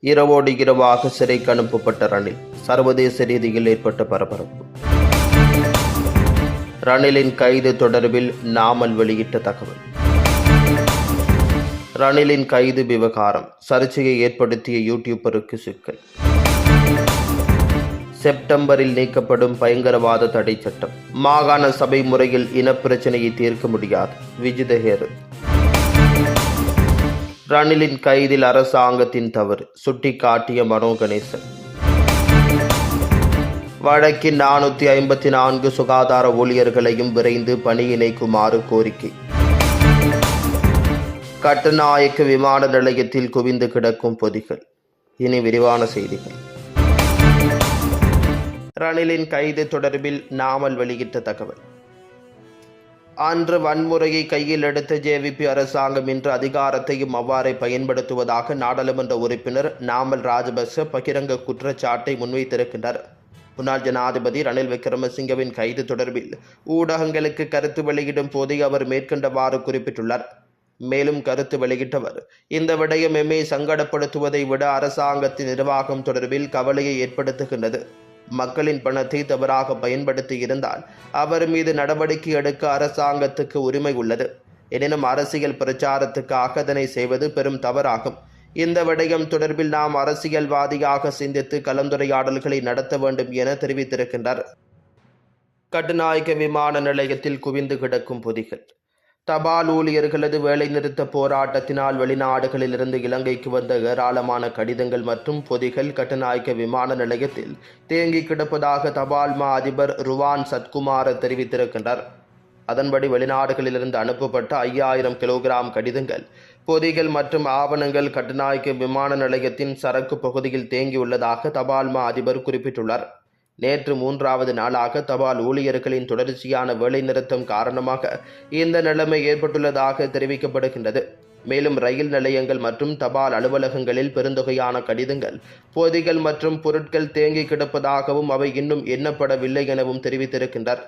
இரவோடு இரவாக சிறைக்கு அனுப்பப்பட்ட ரணில் சர்வதேச ரீதியில் ஏற்பட்ட பரபரப்பு. ரணிலின் கைது தொடர்பில் நாமல் வெளியிட்ட தகவல். ரணிலின் கைது விவகாரம் சர்ச்சையை ஏற்படுத்திய யூடியூபருக்கு சிக்கல். செப்டம்பரில் நீக்கப்படும் பயங்கரவாத தடை சட்டம். மாகாண சபை முறையில் இனப்பிரச்சனையை தீர்க்க முடியாது. விஜிதஹேரு ரணிலின் கைதில் அரசாங்கத்தின் தவறு. சுட்டிக்காட்டிய மனோ கணேசன் வழக்கின் நானூற்றி ஐம்பத்தி நான்கு சுகாதார ஊழியர்களையும் விரைந்து பணி இணைக்குமாறு கோரிக்கை. கட்டுநாயக்க விமான நிலையத்தில் குவிந்து கிடக்கும் பொதிகள். இனி விரிவான செய்திகள். ரணிலின் கைது தொடர்பில் நாமல் வெளியிட்ட தகவல். அன்று வன்முறையை கையில் எடுத்த ஜேவிபி அரசாங்கம் இன்று அதிகாரத்தையும் அவ்வாறே பயன்படுத்துவதாக நாடாளுமன்ற உறுப்பினர் நாமல் ராஜபக்ச பகிரங்க குற்றச்சாட்டை முன்வைத்திருக்கின்றார். முன்னாள் ஜனாதிபதி ரணில் விக்ரமசிங்கவின் கைது தொடர்பில் ஊடகங்களுக்கு கருத்து வெளியிடும் போதே அவர் மேற்கண்டவாறு குறிப்பிட்டுள்ளார். மேலும் கருத்து வெளியிட்டவர் இந்த விடயம் எம்மை சங்கடப்படுத்துவதை விட அரசாங்கத்தின் நிர்வாகம் தொடர்பில் கவலையை ஏற்படுத்துகின்றது. மக்களின் பணத்தை தவறாக பயன்படுத்தி இருந்தால் அவர் மீது நடவடிக்கை எடுக்க அரசாங்கத்துக்கு உரிமை உள்ளது. எனினும் அரசியல் பிரச்சாரத்துக்காக அதனை செய்வது பெரும் தவறாகும். இந்த விடயம் தொடர்பில் நாம் அரசியல்வாதியாக சிந்தித்து கலந்துரையாடல்களை நடத்த வேண்டும் என தெரிவித்திருக்கின்றார். கட்டுநாயக்க விமான நிலையத்தில் குவிந்து கிடக்கும் பொதிகள். தபால் ஊழியர்களது வேலைநிறுத்த போராட்டத்தினால் வெளிநாடுகளிலிருந்து இலங்கைக்கு வந்த ஏராளமான கடிதங்கள் மற்றும் பொதிகள் கட்டுநாயக்க விமான நிலையத்தில் தேங்கி கிடப்பதாக தபால் மா அதிபர் ருவான் சத்குமார தெரிவித்திருக்கின்றார். அதன்படி வெளிநாடுகளிலிருந்து அனுப்பப்பட்ட ஐயாயிரம் கிலோகிராம் கடிதங்கள் பொதிகள் மற்றும் ஆவணங்கள் கட்டுநாயக்க விமான நிலையத்தின் சரக்கு பகுதியில் தேங்கியுள்ளதாக தபால் மா அதிபர் குறிப்பிட்டுள்ளார். நேற்று மூன்றாவது நாளாக தபால் ஊழியர்களின் தொடர்ச்சியான வேலைநிறுத்தம் காரணமாக இந்த நிலைமை ஏற்பட்டுள்ளதாக தெரிவிக்கப்படுகின்றது. மேலும் ரயில் நிலையங்கள் மற்றும் தபால் அலுவலகங்களில் பெருந்தொகையான கடிதங்கள் பொதிகள் மற்றும் பொருட்கள் தேங்கி கிடப்பதாகவும் அவை இன்னும் எண்ணப்படவில்லை எனவும் தெரிவித்திருக்கின்றார்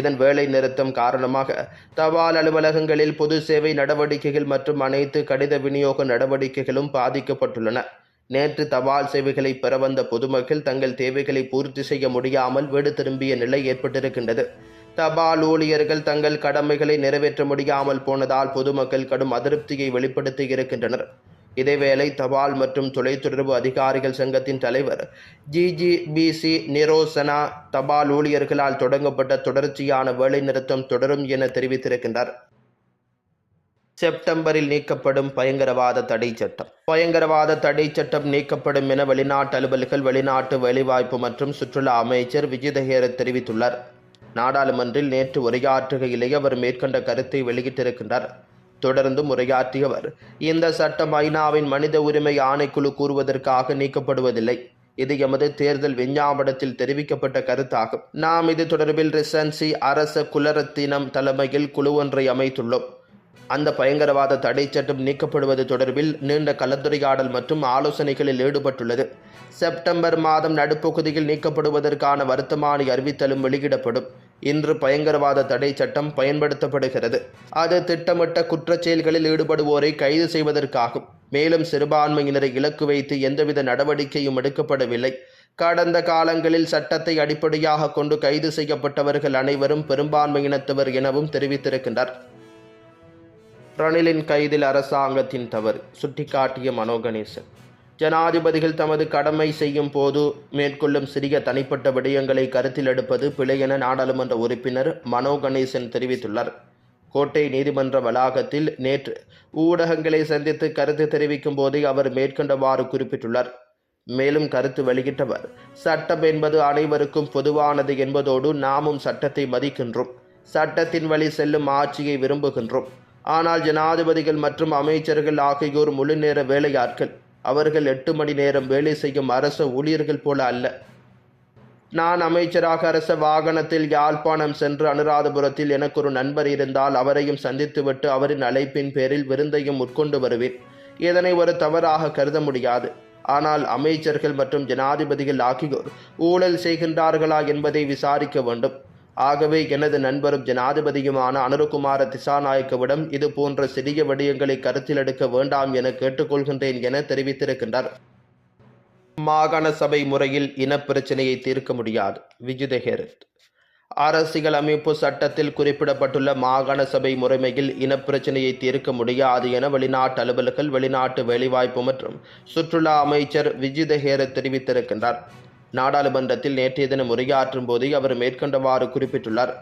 இதன் வேலை நிறுத்தம் காரணமாக தபால் அலுவலகங்களில் பொது சேவை நடவடிக்கைகள் மற்றும் அனைத்து கடித விநியோக நடவடிக்கைகளும் பாதிக்கப்பட்டுள்ளன. நேற்று தபால் சேவைகளை பெற வந்த பொதுமக்கள் தங்கள் தேவைகளை பூர்த்தி செய்ய முடியாமல் வீடு திரும்பிய நிலை ஏற்பட்டிருக்கின்றது. தபால் ஊழியர்கள் தங்கள் கடமைகளை நிறைவேற்ற முடியாமல் போனதால் பொதுமக்கள் கடும் அதிருப்தியை வெளிப்படுத்தி இருக்கின்றனர். இதேவேளை தபால் மற்றும் தொலைத்தொடர்பு அதிகாரிகள் சங்கத்தின் தலைவர் ஜிஜிபிசி நிரோசனா தபால் ஊழியர்களால் தொடங்கப்பட்ட தொடர்ச்சியான வேலைநிறுத்தம் தொடரும் என தெரிவித்திருக்கின்றார். செப்டம்பரில் நீக்கப்படும் பயங்கரவாத தடை சட்டம். பயங்கரவாத தடை சட்டம் நீக்கப்படும் என வெளிநாட்டு அலுவல்கள் வெளிநாட்டு வேலைவாய்ப்பு மற்றும் சுற்றுலா அமைச்சர் விஜயதஹேர தெரிவித்துள்ளார். நாடாளுமன்றில் நேற்று உரையாற்றுகையிலேயே அவர் மேற்கண்ட கருத்தை வெளியிட்டிருக்கின்றார். தொடர்ந்தும் உரையாற்றியவர் இந்த சட்டம் ஐநாவின் மனித உரிமை ஆணைக்குழு கூறுவதற்காக நீக்கப்படுவதில்லை. இது எமது தேர்தல் விஞ்ஞாபனத்தில் தெரிவிக்கப்பட்ட கருத்தாகும். நாம் இது தொடர்பில் ரிசன்சி அரச குலரத்தினம் தலைமையில் குழு ஒன்றை அமைத்துள்ளோம். அந்த பயங்கரவாத தடை சட்டம் நீக்கப்படுவது தொடர்பில் நீண்ட கலந்துரையாடல் மற்றும் ஆலோசனைகளில் ஈடுபட்டுள்ளது. செப்டம்பர் மாதம் நடுப்பகுதியில் நீக்கப்படுவதற்கான வர்த்தமானி அறிவித்தலும் வெளியிடப்படும். இன்று பயங்கரவாத தடை சட்டம் பயன்படுத்தப்படுகிறது. அது திட்டமிட்ட குற்றச்செயல்களில் ஈடுபடுவோரை கைது செய்வதற்காகும். மேலும் சிறுபான்மையினரை இலக்கு வைத்து எந்தவித நடவடிக்கையும் எடுக்கப்படவில்லை. கடந்த காலங்களில் சட்டத்தை அடிப்படையாக கொண்டு கைது செய்யப்பட்டவர்கள் அனைவரும் பெரும்பான்மையினத்தவர் எனவும் தெரிவித்திருக்கின்றார். ரணிலின் கைதில் அரசாங்கத்தின் தவறு. சுட்டிக்காட்டிய மனோ கணேசன் ஜனாதிபதிகள் தமது கடமை செய்யும் போது மேற்கொள்ளும் சிறிய தனிப்பட்ட விடயங்களை கருத்தில் எடுப்பது பிழை என நாடாளுமன்ற உறுப்பினர் மனோ கணேசன் தெரிவித்துள்ளார். கோட்டை நீதிமன்ற வளாகத்தில் நேற்று ஊடகங்களை சந்தித்து கருத்து தெரிவிக்கும் போதே அவர் மேற்கொண்டவாறு குறிப்பிட்டுள்ளார். மேலும் கருத்து வெளியிட்டவர் சட்டம் என்பது அனைவருக்கும் பொதுவானது என்பதோடு நாமும் சட்டத்தை மதிக்கின்றோம். சட்டத்தின் வழி செல்லும் ஆட்சியை விரும்புகின்றோம். ஆனால் ஜனாதிபதிகள் மற்றும் அமைச்சர்கள் ஆகியோர் முழுநேர வேலையாட்கள். அவர்கள் எட்டு மணி நேரம் வேலை செய்யும் அரச ஊழியர்கள் போல அல்ல. நான் அமைச்சராக அரச வாகனத்தில் யாழ்ப்பாணம் சென்று அனுராதபுரத்தில் எனக்கு ஒரு நண்பர் இருந்தால் அவரையும் சந்தித்துவிட்டு அவரின் அழைப்பின் பேரில் விருந்தையும் உட்கொண்டு வருவேன். இதனை ஒரு தவறாக கருத முடியாது. ஆனால் அமைச்சர்கள் மற்றும் ஜனாதிபதிகள் ஆகியோர் ஊழல் செய்கின்றார்களா என்பதை விசாரிக்க வேண்டும். ஆகவே எனது நண்பரும் ஜனாதிபதியுமான அனுரகுமார திசாநாயக்கவிடம் இது போன்ற சிறிய விடயங்களை கருத்தில் எடுக்க வேண்டாம் என கேட்டுக்கொள்கின்றேன் என தெரிவித்திருக்கின்றார். மாகாண சபை முறையில் இனப்பிரச்சினையை தீர்க்க முடியாது. விஜிதஹேரத் அரசியல் அமைப்பு சட்டத்தில் குறிப்பிடப்பட்டுள்ள மாகாண சபை முறைமையில் இனப்பிரச்சினையை தீர்க்க முடியாது என வெளிநாட்டு அலுவலர்கள் வெளிநாட்டு வேலைவாய்ப்பு மற்றும் சுற்றுலா அமைச்சர் விஜிதஹேரத் தெரிவித்திருக்கின்றார். நாடாளுமன்றத்தில் நேற்றைய தினம் உரையாற்றும் போது அவர் மேற்கொண்டவாறு குறிப்பிட்டுள்ளார்.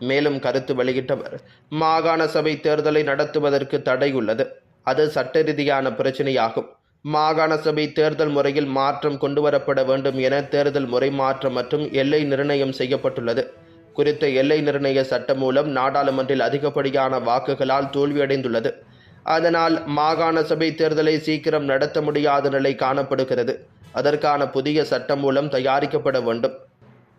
மேலும் கருத்து வெளியிட்டவர் மாகாண சபை தேர்தலை நடத்துவதற்கு தடை உள்ளது. அது சட்ட ரீதியான பிரச்சனையாகும். மாகாண சபை தேர்தல் முறையில் மாற்றம் கொண்டுவரப்பட வேண்டும் என தேர்தல் முறை மாற்றம் மற்றும் எல்லை நிர்ணயம் செய்யப்பட்டுள்ளது. குறித்த எல்லை நிர்ணய சட்டம் மூலம் நாடாளுமன்றில் அதிகப்படியான வாக்குகளால் தோல்வியடைந்துள்ளது. அதனால் மாகாண சபை தேர்தலை சீக்கிரம் நடத்த முடியாத நிலை காணப்படுகிறது. அதற்கான புதிய சட்டம் மூலம் தயாரிக்கப்பட வேண்டும்.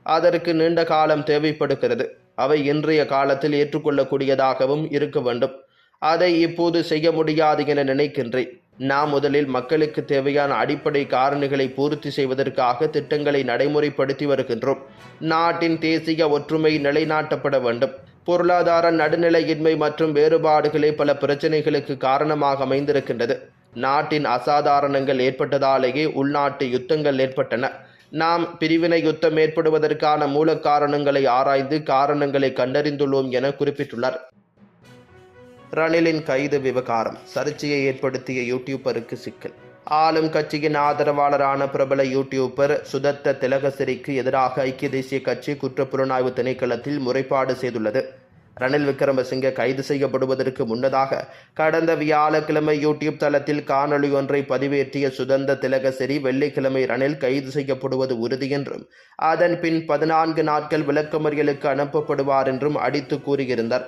அதற்கு நீண்ட காலம் தேவைப்படுகிறது. அவை இன்றைய காலத்தில் ஏற்றுக்கொள்ளக்கூடியதாகவும் இருக்க வேண்டும். அதை இப்போது செய்ய முடியாது என நினைக்கின்றேன். நாம் முதலில் மக்களுக்கு தேவையான அடிப்படை காரணிகளை பூர்த்தி செய்வதற்காக திட்டங்களை நடைமுறைப்படுத்தி வருகின்றோம். நாட்டின் தேசிய ஒற்றுமை நிலைநாட்டப்பட வேண்டும். பொருளாதார நடுநிலையின்மை மற்றும் வேறுபாடுகளே பல பிரச்சனைகளுக்கு காரணமாக அமைந்திருக்கின்றது. நாட்டின் அசாதாரணங்கள் ஏற்பட்டதாலேயே உள்நாட்டு யுத்தங்கள் ஏற்பட்டன. நாம் பிரிவினை யுத்தம் ஏற்படுவதற்கான மூல காரணங்களை ஆராய்ந்து காரணங்களை கண்டறிந்துள்ளோம் என குறிப்பிட்டுள்ளார். ரணிலின் கைது விவகாரம் சர்ச்சையை ஏற்படுத்திய யூடியூபருக்கு சிக்கல். ஆளும் கட்சியின் ஆதரவாளரான பிரபல யூடியூபர் சுதத்த திலகசிரிக்கு எதிராக ஐக்கிய தேசிய கட்சி குற்றப்புலனாய்வு திணைக்களத்தில் முறைப்பாடு செய்துள்ளது. ரணில் விக்ரமசிங்க கைது செய்யப்படுவதற்கு முன்னதாக கடந்த வியாழக்கிழமை யூடியூப் தளத்தில் காணொளி ஒன்றை பதிவேற்றிய சுதந்த திலகசிறி வெள்ளிக்கிழமை ரணில் கைது செய்யப்படுவது உறுதி என்றும் அதன் பின் பதினான்கு நாட்கள் விளக்கமறியலுக்கு அனுப்பப்படுவார் என்றும் அடித்து கூறியிருந்தார்.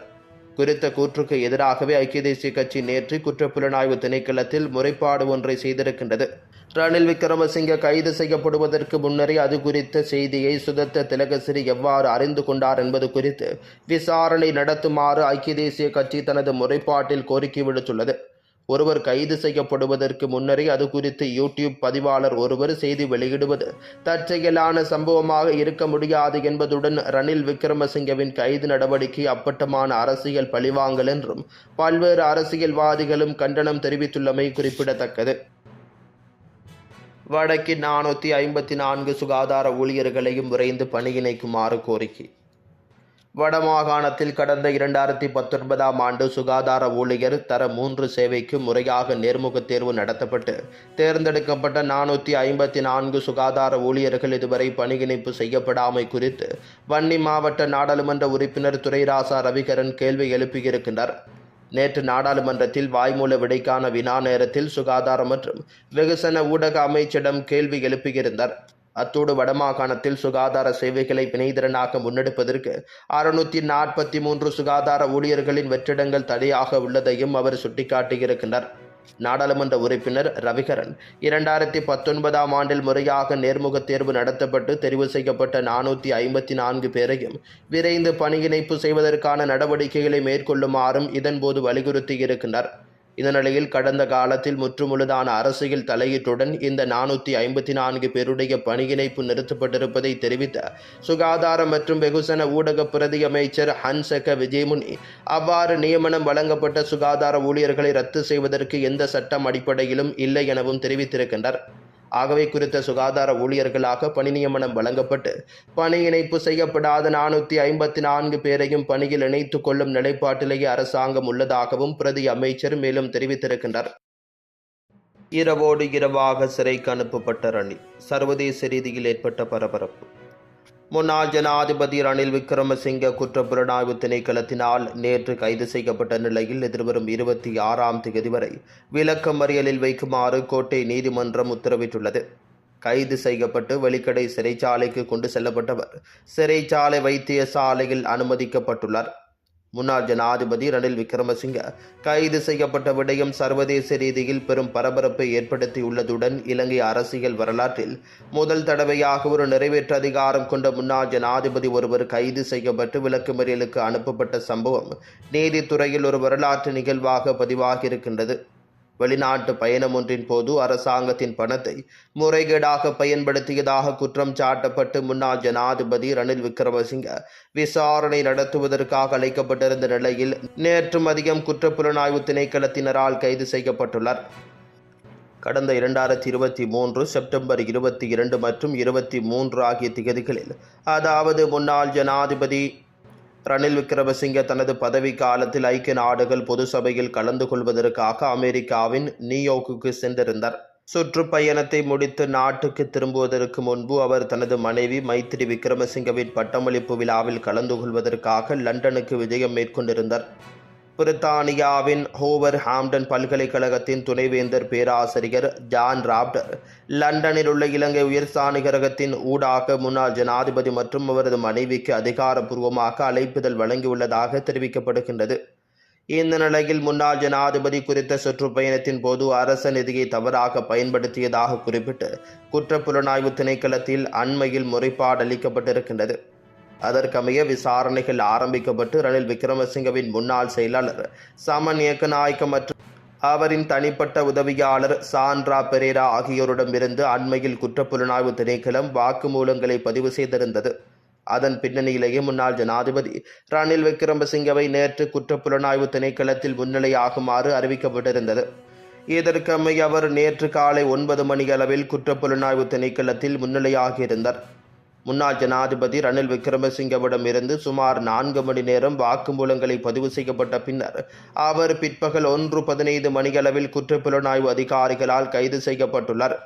குறித்த கூற்றுக்கு எதிராகவே ஐக்கிய தேசிய கட்சி நேற்று குற்றப்புலனாய்வு திணைக்களத்தில் முறைப்பாடு ஒன்றை செய்திருக்கின்றது. ரணில் விக்ரமசிங்க கைது செய்யப்படுவதற்கு முன்னரே அது குறித்த செய்தியை சுதத்த திலகசிறி எவ்வாறு அறிந்து கொண்டார் என்பது குறித்து விசாரணை நடத்துமாறு ஐக்கிய தேசிய கட்சி தனது முறைப்பாட்டில் கோரிக்கை விடுத்துள்ளது. ஒருவர் கைது செய்யப்படுவதற்கு முன்னரே அது குறித்து யூடியூப் பதிவாளர் ஒருவர் செய்தி வெளியிடுவது தற்செயலான சம்பவமாக இருக்க முடியாது என்பதுடன் ரணில் விக்ரமசிங்கவின் கைது நடவடிக்கை அப்பட்டமான அரசியல் பழிவாங்கல் என்றும் பல்வேறு அரசியல்வாதிகளும் கண்டனம் தெரிவித்துள்ளமை குறிப்பிடத்தக்கது. வடக்கின் நானூற்றி ஐம்பத்தி நான்கு சுகாதார ஊழியர்களையும் விரைந்து பணியிணைக்குமாறு கோரிக்கை. வடமாகாணத்தில் கடந்த இரண்டாயிரத்தி பத்தொன்பதாம் ஆண்டு சுகாதார ஊழியர் தர மூன்று சேவைக்கு முறையாக நேர்முகத் தேர்வு நடத்தப்பட்டு தேர்ந்தெடுக்கப்பட்ட நானூற்றி ஐம்பத்தி நான்கு சுகாதார ஊழியர்கள் இதுவரை பணியிணைப்பு செய்யப்படாமை குறித்து வன்னி மாவட்ட நாடாளுமன்ற உறுப்பினர் துரைராசா ரவிகரன் கேள்வி எழுப்பியிருக்கின்றார். நேற்று நாடாளுமன்றத்தில் வாய்மூல விடைக்கான வினா நேரத்தில் சுகாதாரம் மற்றும் வெகுசன ஊடக அமைச்சிடம் கேள்வி எழுப்பியிருந்தார். அத்தோடு வடமாகாணத்தில் சுகாதார சேவைகளை வினைதிறனாக முன்னெடுப்பதற்கு அறுநூத்தி நாற்பத்தி மூன்று சுகாதார ஊழியர்களின் வெற்றிடங்கள் தடையாக உள்ளதையும் அவர் சுட்டிக்காட்டியிருக்கின்றார். நாடாளுமன்ற உறுப்பினர் ரவிகரன் இரண்டாயிரத்தி பத்தொன்பதாம் ஆண்டில் முறையாக நேர்முகத் தேர்வு நடத்தப்பட்டு தெரிவு செய்யப்பட்ட நானூற்றி ஐம்பத்தி நான்கு பேரையும் விரைந்து பணியிணைப்பு செய்வதற்கான நடவடிக்கைகளை மேற்கொள்ளுமாறும் இதன்போது வலியுறுத்தியிருக்கிறார் இந்த நிலையில் கடந்த காலத்தில் முற்றுமுழுதான அரசியல் தலையீட்டுடன் இந்த நானூற்றி ஐம்பத்தி நான்கு பேருடைய பணியிணைப்பு நிறுத்தப்பட்டிருப்பதை தெரிவித்த சுகாதார மற்றும் வெகுசன ஊடக பிரதி அமைச்சர் ஹன்சக விஜயமுனி அவ்வாறு நியமனம் வழங்கப்பட்ட சுகாதார ஊழியர்களை ரத்து செய்வதற்கு எந்த சட்டம் அடிப்படையிலும் இல்லை எனவும் தெரிவித்திருக்கின்றார். ஆகவே குறித்த சுகாதார ஊழியர்களாக பணி நியமனம் வழங்கப்பட்டு பணி இணைப்பு செய்யப்படாத நானூற்றி ஐம்பத்தி நான்கு பேரையும் பணியில் இணைத்துக் கொள்ளும் நிலைப்பாட்டிலேயே அரசாங்கம் உள்ளதாகவும் பிரதி அமைச்சர் மேலும் தெரிவித்திருக்கின்றார். இரவோடு இரவாக சிறைக்கு அனுப்பப்பட்ட ரணி சர்வதேச ரீதியில் ஏற்பட்ட பரபரப்பு. முன்னாள் ஜனாதிபதி ரணில் விக்ரமசிங்க குற்றப்புலனாய்வு திணைக்களத்தினால் நேற்று கைது செய்யப்பட்ட நிலையில் எதிர்வரும் இருபத்தி ஆறாம் தேதி வரை விளக்கமறியலில் வைக்குமாறு கோட்டை நீதிமன்றம் உத்தரவிட்டுள்ளது. கைது செய்யப்பட்டு வெளிக்கடை சிறைச்சாலைக்கு கொண்டு செல்லப்பட்டவர் சிறைச்சாலை வைத்தியசாலையில் அனுமதிக்கப்பட்டுள்ளார். முன்னாள் ஜனாதிபதி ரணில் விக்ரமசிங்க கைது செய்யப்பட்ட விடயம் சர்வதேச ரீதியில் பெரும் பரபரப்பை ஏற்படுத்தியுள்ளதுடன் இலங்கை அரசியல் வரலாற்றில் முதல் தடவையாக ஒரு நிறைவேற்று அதிகாரம் கொண்ட முன்னாள் ஜனாதிபதி ஒருவர் கைது செய்யப்பட்டு விளக்குமறியலுக்கு அனுப்பப்பட்ட சம்பவம் நீதித்துறையில் ஒரு வரலாற்று நிகழ்வாக பதிவாகியிருக்கின்றது. வெளிநாட்டு பயணம் ஒன்றின் போது அரசாங்கத்தின் பணத்தை முறைகேடாக பயன்படுத்தியதாக குற்றம் சாட்டப்பட்டு முன்னாள் ஜனாதிபதி ரணில் விக்ரமசிங்க விசாரணை நடத்துவதற்காக அழைக்கப்பட்டிருந்த நிலையில் நேற்று மதியம் குற்றப்புலனாய்வு திணைக்களத்தினரால் கைது செய்யப்பட்டுள்ளார். கடந்த இரண்டாயிரத்தி இருபத்தி மூன்று செப்டம்பர் இருபத்தி இரண்டு மற்றும் இருபத்தி மூன்று ஆகிய திகதிகளில் அதாவது முன்னாள் ஜனாதிபதி ரணில் விக்ரமசிங்க தனது பதவி காலத்தில் ஐக்கிய நாடுகள் பொது சபையில் கலந்து கொள்வதற்காக அமெரிக்காவின் நியூயோர்க்குக்கு சென்றிருந்தார். சுற்றுப்பயணத்தை முடித்து நாட்டுக்கு திரும்புவதற்கு முன்பு அவர் தனது மனைவி மைத்திரி விக்ரமசிங்கவின் பட்டமளிப்பு விழாவில் கலந்து கொள்வதற்காக லண்டனுக்கு விஜயம் மேற்கொண்டிருந்தார். பிரித்தானியாவின் ஹோவர் ஹாம்டன் பல்கலைக்கழகத்தின் துணைவேந்தர் பேராசிரியர் ஜான் ராப்டர் லண்டனில் உள்ள இலங்கை உயர்ஸ்தானிகரகத்தின் ஊடாக முன்னாள் ஜனாதிபதி மற்றும் அவரது மனைவிக்கு அதிகாரப்பூர்வமாக அழைப்புதல் வழங்கியுள்ளதாக தெரிவிக்கப்படுகின்றது. இந்த நிலையில் முன்னாள் ஜனாதிபதி குறித்த சுற்றுப்பயணத்தின் போது அரச நிதியை தவறாக பயன்படுத்தியதாக குறிப்பிட்டு குற்றப்புலனாய்வு திணைக்களத்தில் அண்மையில் முறைப்பாடு அளிக்கப்பட்டிருக்கின்றது. அதற்கமைய விசாரணைகள் ஆரம்பிக்கப்பட்டு ரணில் விக்ரமசிங்கவின் முன்னாள் செயலாளர் சமன் ஏக்கநாயக்க மற்றும் அவரின் தனிப்பட்ட உதவியாளர் சான்ரா பெரேரா ஆகியோரிடமிருந்து அண்மையில் குற்றப்புலனாய்வு திணைக்களம் வாக்குமூலங்களை பதிவு செய்திருந்தது. அதன் பின்னணியிலேயே முன்னாள் ஜனாதிபதி ரணில் விக்ரமசிங்கவை நேற்று குற்றப்புலனாய்வு திணைக்களத்தில் முன்னிலையாகுமாறு அறிவிக்கப்பட்டிருந்தது. இதற்கமைய அவர் நேற்று காலை ஒன்பது மணி அளவில் குற்றப்புலனாய்வு திணைக்களத்தில் முன்னிலையாகியிருந்தார். முன்னாள் ஜனாதிபதி ரணில் விக்ரமசிங்கவிடம் இருந்து சுமார் நான்கு மணி நேரம் வாக்குமூலங்களை பதிவு செய்யப்பட்ட பின்னர் அவர் பிற்பகல் ஒன்று பதினைந்து மணியளவில் குற்றப்புலனாய்வு அதிகாரிகளால் கைது செய்யப்பட்டுள்ளார்.